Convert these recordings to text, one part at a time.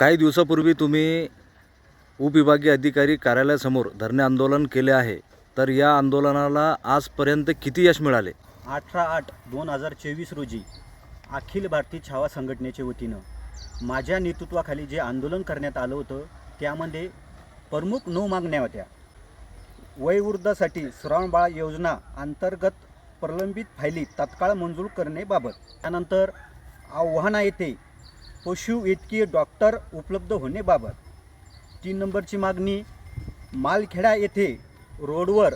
काही दिवसापूर्वी तुम्ही उपविभागीय अधिकारी कार्यालयासमोर धरणे आंदोलन केले आहे. तर या आंदोलनाला आजपर्यंत किती यश मिळाले? अठरा आठ दोन हजार चोवीस रोजी अखिल भारतीय छावा संघटनेच्या वतीनं माझ्या नेतृत्वाखाली जे आंदोलन करण्यात आलं होतं त्यामध्ये प्रमुख नऊ मागण्या होत्या. वयवृद्धासाठी श्रावणबाळ योजना अंतर्गत प्रलंबित फायली तात्काळ मंजूर करण्याबाबत त्यानंतर आव्हाना पशु पशुवैद्यकीय डॉक्टर उपलब्ध होण्याबाबत तीन नंबरची मागणी मालखेडा येथे रोडवर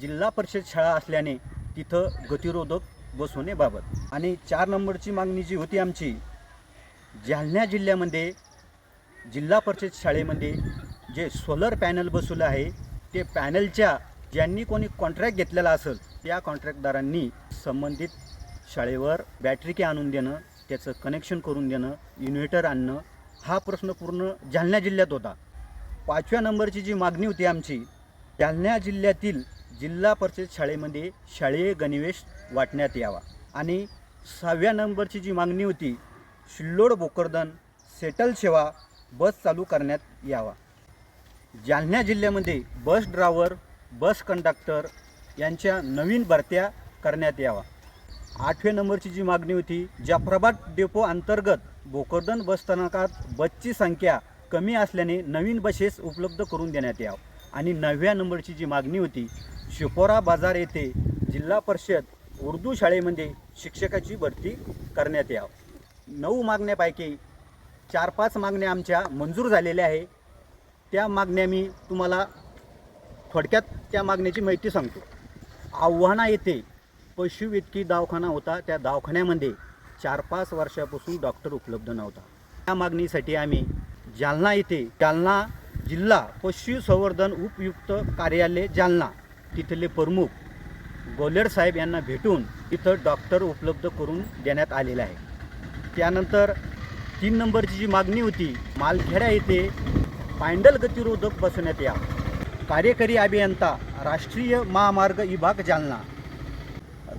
जिल्हा परिषद शाळा असल्याने तिथं गतिरोधक बसवण्याबाबत आणि चार नंबरची मागणी जी होती आमची जालना जिल्ह्यामध्ये जिल्हा परिषद शाळेमध्ये जे सोलर पॅनल बसवलं आहे ते पॅनलच्या ज्यांनी कोणी कॉन्ट्रॅक्ट घेतलेला असेल त्या कॉन्ट्रॅक्टदारांनी संबंधित शाळेवर बॅटरी की आणून देणं त्याचं कनेक्शन करून देणं इन्व्हर्टर आणणं हा प्रश्न पूर्ण जालना जिल्ह्यात होता. पाचव्या नंबरची जी मागणी होती आमची जालना जिल्ह्यातील जिल्हा परिषद शाळेमध्ये शालेय गणवेश वाटण्यात यावा. आणि सहाव्या नंबरची जी मागणी होती शिल्लोड बोकरदन सेटल सेवा बस चालू करण्यात यावा. जालना जिल्ह्यामध्ये बस ड्रायव्हर बस कंडक्टर यांच्या नवीन भरत्या करण्यात यावा. आठव्या नंबरची जी मागणी होती जाफराबाद डेपो अंतर्गत भोकरदन बसस्थानकात बसची संख्या कमी असल्याने नवीन बसेस उपलब्ध करून देण्यात यावं. आणि नवव्या नंबरची जी मागणी होती शिपोरा बाजार येथे जिल्हा परिषद उर्दू शाळेमध्ये शिक्षकाची भरती करण्यात यावं. नऊ मागण्यापैकी चार पाच मागण्या आमच्या मंजूर झालेल्या आहे. त्या मागण्या मी तुम्हाला थोडक्यात त्या मागण्याची माहिती सांगतो. आव्हाना येथे पशुवेदकी दवाखाना होता. त्या दवाखान्यामध्ये चार पाच वर्षापासून डॉक्टर उपलब्ध नव्हता. त्या मागणीसाठी आम्ही जालना येथे जालना जिल्हा पशुसंवर्धन उपयुक्त कार्यालय जालना तिथले प्रमुख गोलेर साहेब यांना भेटून तिथं डॉक्टर उपलब्ध करून देण्यात आलेलं आहे. त्यानंतर तीन नंबरची जी मागणी होती मालखेडा येथे पांडल गतिरोधक बसवण्यात या. कार्यकारी अभियंता राष्ट्रीय महामार्ग विभाग जालना.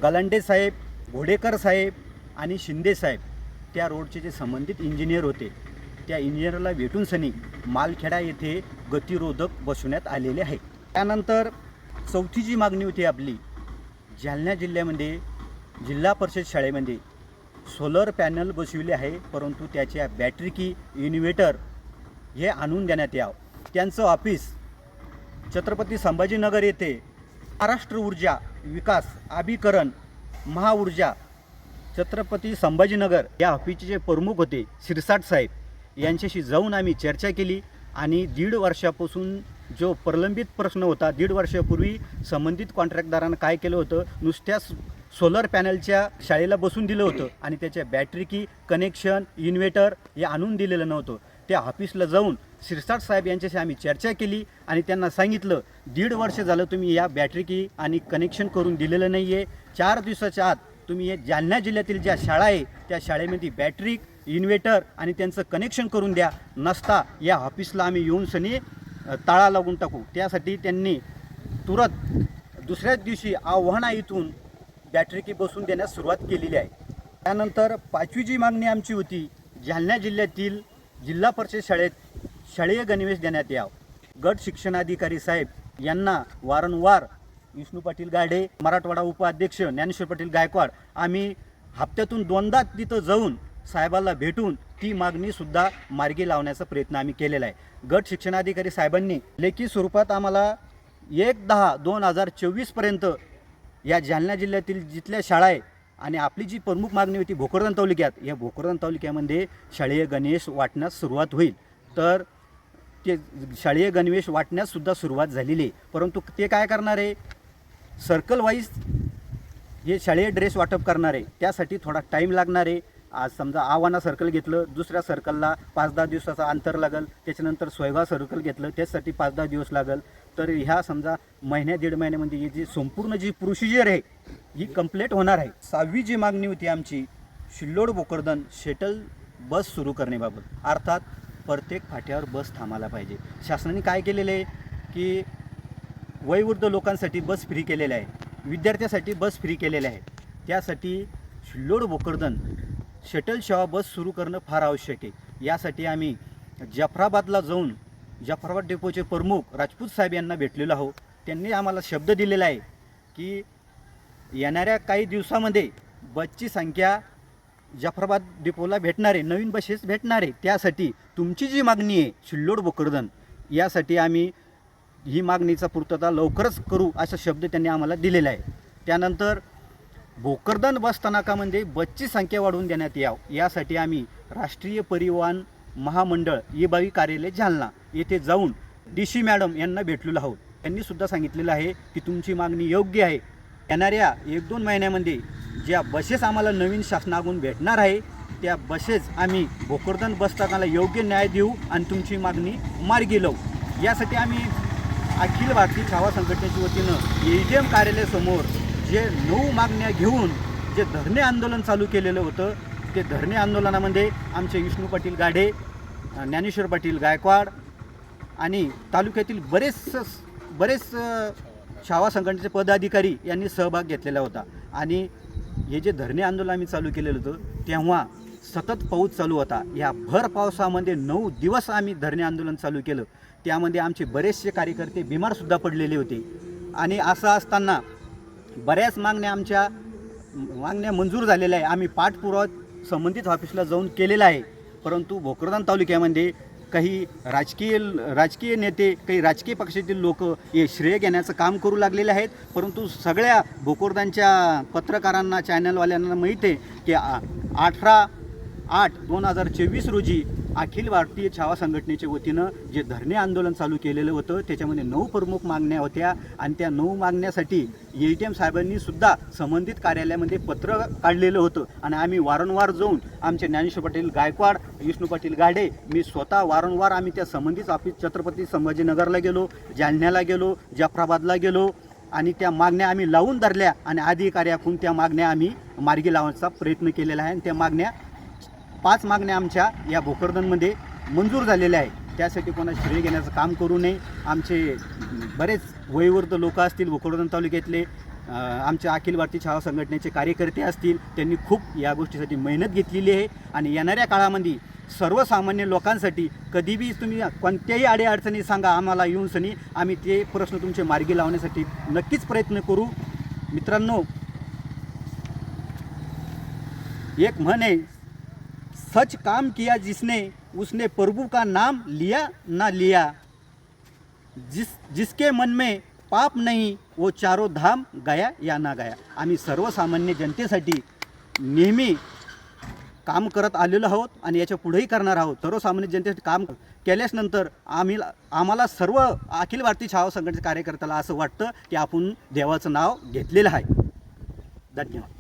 गलांडे साहेब घोडेकर साहेब आणि शिंदे साहेब त्या रोडचे जे संबंधित इंजिनियर होते त्या इंजिनियरला भेटून सनी मालखेडा येथे गतिरोधक बसवण्यात आलेले आहे त्यानंतर चौथी जी मागणी होती आपली जालना जिल्ह्यामध्ये जिल्हा परिषद शाळेमध्ये सोलर पॅनल बसविले आहे परंतु त्याच्या बॅटरी की इन्व्हेटर हे आणून देण्यात यावं. त्यांचं ऑफिस छत्रपती संभाजीनगर येथे महाराष्ट्र ऊर्जा विकास अभिकरण महाऊर्जा छत्रपती संभाजीनगर या ऑफिसचे जे प्रमुख होते शिरसाट साहेब यांच्याशी जाऊन आम्ही चर्चा केली आणि दीड वर्षापासून जो प्रलंबित प्रश्न होता दीड वर्षापूर्वी संबंधित कॉन्ट्रॅक्टदारानं काय केलं होतं नुसत्या सोलर पॅनलच्या शाळेला बसून दिलं होतं आणि त्याच्या बॅटरी की कनेक्शन इन्व्हर्टर हे आणून दिलेलं नव्हतं. त्या ऑफिसला जाऊन शिरसाट साहेब यांच्याशी आम्ही चर्चा केली आणि त्यांना सांगितलं दीड वर्ष झालं तुम्ही या बॅटरी की आणि कनेक्शन करून दिलेलं नाही आहे चार दिवसाच्या आत तुम्ही हे जालना जिल्ह्यातील ज्या शाळा आहे त्या शाळेमध्ये बॅटरी इन्व्हर्टर आणि त्यांचं कनेक्शन करून द्या. नसता या ऑफिसला आम्ही येऊन सनी ताळा लागून टाकू. त्यासाठी त्यांनी तुरंत दुसऱ्याच दिवशी आव्हाना इथून बॅटरी की बसून देण्यास सुरुवात केलेली आहे. त्यानंतर पाचवी जी मागणी आमची होती जालना जिल्ह्यातील जिल्हा परिषद शाळेत शालेय गणवेश देण्यात यावं. गट शिक्षणाधिकारी साहेब यांना वारंवार विष्णू पाटील गाडे मराठवाडा उपाध्यक्ष ज्ञानेश्वर पाटील गायकवाड आम्ही हप्त्यातून दोनदा तिथं जाऊन साहेबाला भेटून ती मागणीसुद्धा मार्गी लावण्याचा प्रयत्न आम्ही केलेला आहे. गट शिक्षणाधिकारी साहेबांनी लेखी स्वरूपात आम्हाला एक दहा दोन हजार चोवीसपर्यंत या जालना जिल्ह्यातील जिथल्या शाळा आहे आणि आपली जी प्रमुख मागणी होती भोकरदन तालुक्यात या भोकरदन तालुक्यामध्ये शाळेय गणेश वाटण्यास सुरुवात होईल. तर ते शालेय गणवेश वाटण्याससुद्धा सुरुवात झालेली आहे. परंतु ते काय करणार आहे? सर्कल वाईज हे शालेय ड्रेस वाटप करणार आहे. त्यासाठी थोडा टाईम लागणार आहे. आज समजा आव्हाना सर्कल घेतलं दुसऱ्या सर्कलला पाच दहा दिवसाचं अंतर लागल. त्याच्यानंतर सोयगाव सर्कल घेतलं त्यासाठी पाच दहा दिवस लागेल. तर ह्या समजा महिन्या दीड महिन्यामध्ये म्हणजे ही जी संपूर्ण जी प्रोसिजर आहे ही कंप्लीट होणार आहे. सहावी जी मागणी होती आमची शिल्लोड बोकरदन शेटल बस सुरू करण्याबाबत. अर्थात प्रत्येक फाट्यावर बस थांबायला पाहिजे. शासनाने काय केलेलं आहे की वयवृद्ध लोकांसाठी बस फ्री केलेल्या आहे. विद्यार्थ्यासाठी बस फ्री केलेल्या आहे. त्यासाठी शिल्लोड भोकरदन शटल सेवा बस सुरू करणं फार आवश्यक आहे. यासाठी आम्ही जाफराबादला जाऊन जाफराबाद डेपोचे प्रमुख राजपूत साहेब यांना भेटलेलो आहोत. त्यांनी आम्हाला शब्द दिलेला आहे की येणाऱ्या काही दिवसामध्ये बसची संख्या जाफराबाद डिपोला भेटणारे नवीन बसेस भेटणारे त्यासाठी तुमची जी मागणी आहे शिल्लोड बोकरदन यासाठी आम्ही ही मागणीचा पूर्तता लवकरच करू असा शब्द त्यांनी आम्हाला दिलेला आहे. त्यानंतर भोकरदन बस स्थानकामध्ये बसची संख्या वाढवून देण्यात यावं यासाठी आम्ही राष्ट्रीय परिवहन महामंडळ ई कार्यालय जालना येथे जाऊन डी सी मॅडम यांना भेटलेलो आहोत. त्यांनी सुद्धा सांगितलेलं आहे की तुमची मागणी योग्य आहे. येणाऱ्या एक दोन महिन्यामध्ये ज्या बसेस आम्हाला नवीन शासनाकडून भेटणार आहे त्या बसेस आम्ही भोकरदन बसस्थानकाला योग्य न्याय देऊ आणि तुमची मागणी मार्गी लावू. यासाठी आम्ही अखिल भारतीय छावा संघटनेच्या वतीनं ए टी एम कार्यालयासमोर जे नऊ मागण्या घेऊन जे धरणे आंदोलन चालू केलेलं होतं ते धरणे आंदोलनामध्ये आमचे विष्णू पाटील गाढे ज्ञानेश्वर पाटील गायकवाड आणि तालुक्यातील बरेच बरेच छावा संघटनेचे पदाधिकारी यांनी सहभाग घेतलेला होता. आणि हे जे धरणे आंदोलन आम्ही चालू केलेलं होतं तेव्हा सतत पाऊस चालू होता. या भर पावसामध्ये नऊ दिवस आम्ही धरणे आंदोलन चालू केलं. त्यामध्ये आमचे बरेचसे कार्यकर्ते बिमारसुद्धा पडलेले होते. आणि असं असताना बऱ्याच मागण्या आमच्या मागण्या मंजूर झालेल्या आहे. आम्ही पाठपुरावा संबंधित ऑफिसला जाऊन केलेला आहे. परंतु भोकरदान तालुक्यामध्ये काही राजकीय राजकीय नेते काही राजकीय पक्षातील लोक हे श्रेय घेण्याचं काम करू लागलेले आहेत. परंतु सगळ्या भोकोरदांच्या पत्रकारांना चॅनलवाल्यांना माहीत आहे की आ- अठरा आठ दोन हजार चोवीस रोजी अखिल भारतीय छावा संघटनेच्या वतीनं जे धरणे आंदोलन चालू केलेलं होतं त्याच्यामध्ये नऊ प्रमुख मागण्या होत्या. आणि त्या नऊ मागण्यासाठी ए टी एम साहेबांनी सुद्धा संबंधित कार्यालयामध्ये पत्र काढलेलं होतं. आणि आम्ही वारंवार जाऊन आमचे ज्ञानेश्वर पाटील गायकवाड विष्णू पाटील गाडे मी स्वतः वारंवार आम्ही त्या संबंधित ऑफिस छत्रपती संभाजीनगरला गेलो जालन्याला गेलो जाफराबादला गेलो. आणि त्या मागण्या आम्ही लावून धरल्या. आणि अधिकाऱ्याकडून त्या मागण्या आम्ही मार्गी लावण्याचा प्रयत्न केलेला आहे. आणि त्या मागण्या पाच मागण्या आमच्या या भोकरदनमध्ये मंजूर झालेल्या आहे त्यासाठी कोणा श्रेय घेण्याचं काम करू नये. आमचे बरेच वयोवृद्ध लोक असतील भोकरदन तालुक्यातले आमच्या अखिल भारतीय छावा संघटनेचे कार्यकर्ते असतील त्यांनी खूप या गोष्टीसाठी मेहनत घेतलेली आहे. आणि येणाऱ्या काळामध्ये सर्वसामान्य लोकांसाठी कधीबी तुम्ही कोणत्याही अडीअडचणी सांगा आम्हाला येऊन सनी आम्ही ते प्रश्न तुमचे मार्गी लावण्यासाठी नक्कीच प्रयत्न करू. मित्रांनो एक म्हण आहे सच काम किया जिसने उसने प्रभु का नाम लिया ना लिया। जिस जिसके मन में पाप नहीं वो चारों धाम गया या ना गया। आम्ही सर्वसामान्य जनतेसाठी नेहमी काम करत आलेलो आहोत आणि याच्या पुढेही करणार आहोत. सर्वसामान्य जनतेसाठी काम केल्याच्यानंतर आम्ही आम्हाला सर्व अखिल भारतीय छावा संघटनेच्या कार्यकर्त्याला असं वाटतं की आपण देवाचं नाव घेतलेलं आहे. धन्यवाद.